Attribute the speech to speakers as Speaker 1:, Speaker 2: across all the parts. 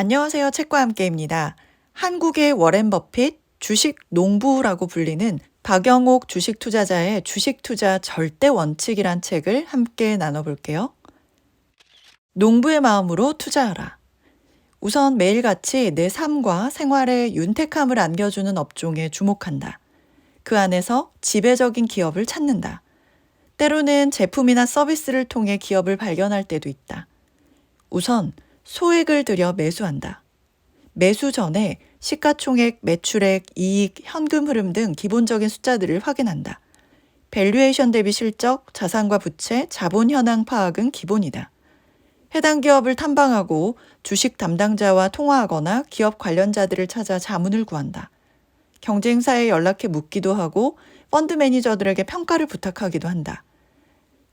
Speaker 1: 안녕하세요. 책과 함께입니다. 한국의 워렌 버핏 주식 농부라고 불리는 박영옥 주식 투자자의 주식 투자 절대 원칙이란 책을 함께 나눠볼게요. 농부의 마음으로 투자하라. 우선 매일같이 내 삶과 생활에 윤택함을 안겨주는 업종에 주목한다. 그 안에서 지배적인 기업을 찾는다. 때로는 제품이나 서비스를 통해 기업을 발견할 때도 있다. 우선 소액을 들여 매수한다. 매수 전에 시가총액, 매출액, 이익, 현금 흐름 등 기본적인 숫자들을 확인한다. 밸류에이션 대비 실적, 자산과 부채, 자본 현황 파악은 기본이다. 해당 기업을 탐방하고 주식 담당자와 통화하거나 기업 관련자들을 찾아 자문을 구한다. 경쟁사에 연락해 묻기도 하고 펀드 매니저들에게 평가를 부탁하기도 한다.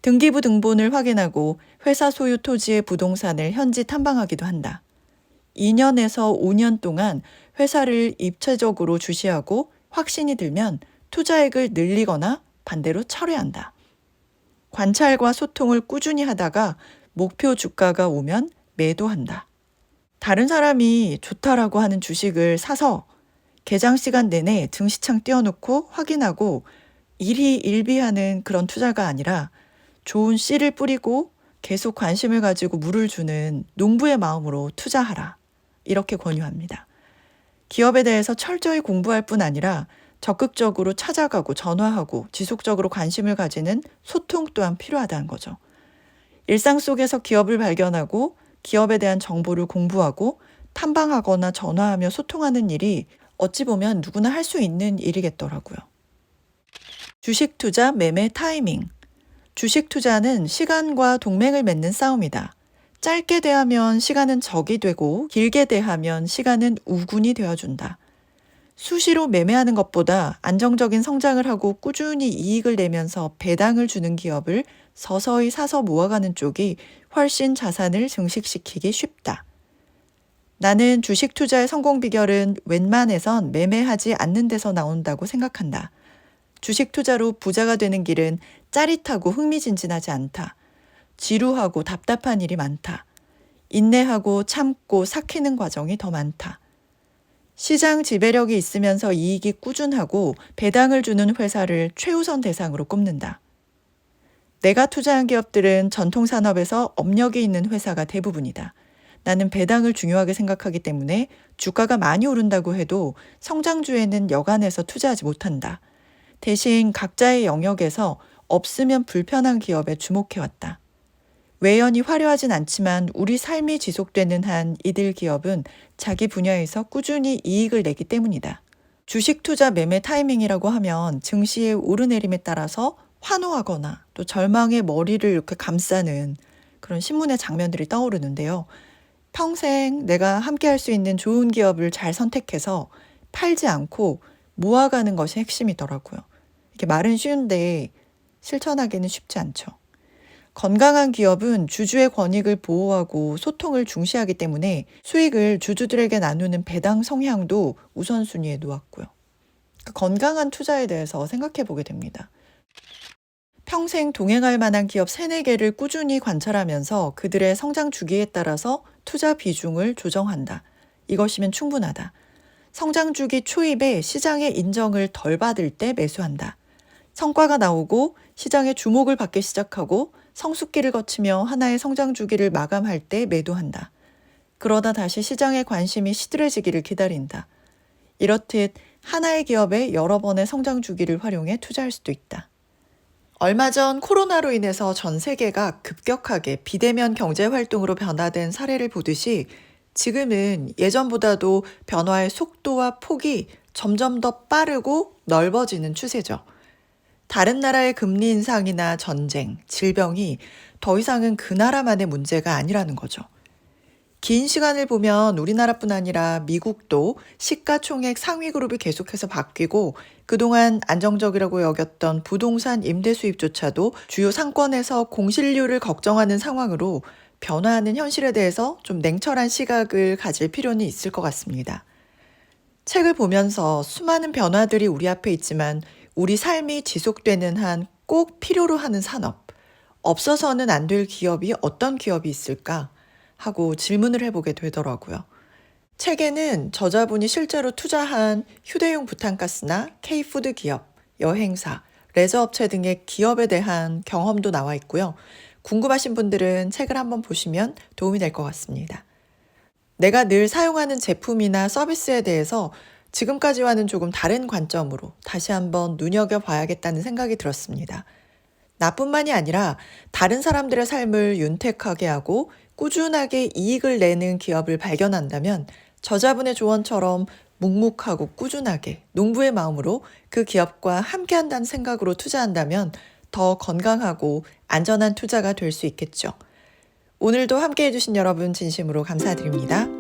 Speaker 1: 등기부 등본을 확인하고 회사 소유 토지의 부동산을 현지 탐방하기도 한다. 2년에서 5년 동안 회사를 입체적으로 주시하고 확신이 들면 투자액을 늘리거나 반대로 철회한다. 관찰과 소통을 꾸준히 하다가 목표 주가가 오면 매도한다. 다른 사람이 좋다라고 하는 주식을 사서 개장 시간 내내 증시창 띄워놓고 확인하고 일희일비하는 그런 투자가 아니라 좋은 씨를 뿌리고 계속 관심을 가지고 물을 주는 농부의 마음으로 투자하라. 이렇게 권유합니다. 기업에 대해서 철저히 공부할 뿐 아니라 적극적으로 찾아가고 전화하고 지속적으로 관심을 가지는 소통 또한 필요하다는 거죠. 일상 속에서 기업을 발견하고 기업에 대한 정보를 공부하고 탐방하거나 전화하며 소통하는 일이 어찌 보면 누구나 할 수 있는 일이겠더라고요. 주식 투자 매매 타이밍. 주식 투자는 시간과 동맹을 맺는 싸움이다. 짧게 대하면 시간은 적이 되고 길게 대하면 시간은 우군이 되어준다. 수시로 매매하는 것보다 안정적인 성장을 하고 꾸준히 이익을 내면서 배당을 주는 기업을 서서히 사서 모아가는 쪽이 훨씬 자산을 증식시키기 쉽다. 나는 주식 투자의 성공 비결은 웬만해선 매매하지 않는 데서 나온다고 생각한다. 주식 투자로 부자가 되는 길은 짜릿하고 흥미진진하지 않다. 지루하고 답답한 일이 많다. 인내하고 참고 삭히는 과정이 더 많다. 시장 지배력이 있으면서 이익이 꾸준하고 배당을 주는 회사를 최우선 대상으로 꼽는다. 내가 투자한 기업들은 전통 산업에서 업력이 있는 회사가 대부분이다. 나는 배당을 중요하게 생각하기 때문에 주가가 많이 오른다고 해도 성장주에는 여간해서 투자하지 못한다. 대신 각자의 영역에서 없으면 불편한 기업에 주목해왔다. 외연이 화려하진 않지만 우리 삶이 지속되는 한 이들 기업은 자기 분야에서 꾸준히 이익을 내기 때문이다. 주식 투자 매매 타이밍이라고 하면 증시의 오르내림에 따라서 환호하거나 또 절망의 머리를 이렇게 감싸는 그런 신문의 장면들이 떠오르는데요. 평생 내가 함께 할 수 있는 좋은 기업을 잘 선택해서 팔지 않고 모아가는 것이 핵심이더라고요. 이게 말은 쉬운데 실천하기는 쉽지 않죠. 건강한 기업은 주주의 권익을 보호하고 소통을 중시하기 때문에 수익을 주주들에게 나누는 배당 성향도 우선순위에 놓았고요. 그 건강한 투자에 대해서 생각해 보게 됩니다. 평생 동행할 만한 기업 3, 4개를 꾸준히 관찰하면서 그들의 성장 주기에 따라서 투자 비중을 조정한다. 이것이면 충분하다. 성장 주기 초입에 시장의 인정을 덜 받을 때 매수한다. 성과가 나오고 시장의 주목을 받기 시작하고 성숙기를 거치며 하나의 성장 주기를 마감할 때 매도한다. 그러다 다시 시장의 관심이 시들해지기를 기다린다. 이렇듯 하나의 기업에 여러 번의 성장 주기를 활용해 투자할 수도 있다. 얼마 전 코로나로 인해서 전 세계가 급격하게 비대면 경제 활동으로 변화된 사례를 보듯이 지금은 예전보다도 변화의 속도와 폭이 점점 더 빠르고 넓어지는 추세죠. 다른 나라의 금리 인상이나 전쟁, 질병이 더 이상은 그 나라만의 문제가 아니라는 거죠. 긴 시간을 보면 우리나라뿐 아니라 미국도 시가총액 상위 그룹이 계속해서 바뀌고 그동안 안정적이라고 여겼던 부동산 임대 수입조차도 주요 상권에서 공실률을 걱정하는 상황으로 변화하는 현실에 대해서 좀 냉철한 시각을 가질 필요는 있을 것 같습니다. 책을 보면서 수많은 변화들이 우리 앞에 있지만 우리 삶이 지속되는 한 꼭 필요로 하는 산업, 없어서는 안 될 기업이 어떤 기업이 있을까 하고 질문을 해보게 되더라고요. 책에는 저자분이 실제로 투자한 휴대용 부탄가스나 K푸드 기업, 여행사, 레저업체 등의 기업에 대한 경험도 나와 있고요. 궁금하신 분들은 책을 한번 보시면 도움이 될 것 같습니다. 내가 늘 사용하는 제품이나 서비스에 대해서 지금까지와는 조금 다른 관점으로 다시 한번 눈여겨봐야겠다는 생각이 들었습니다. 나뿐만이 아니라 다른 사람들의 삶을 윤택하게 하고 꾸준하게 이익을 내는 기업을 발견한다면 저자분의 조언처럼 묵묵하고 꾸준하게 농부의 마음으로 그 기업과 함께 한다는 생각으로 투자한다면 더 건강하고 안전한 투자가 될 수 있겠죠. 오늘도 함께 해주신 여러분 진심으로 감사드립니다.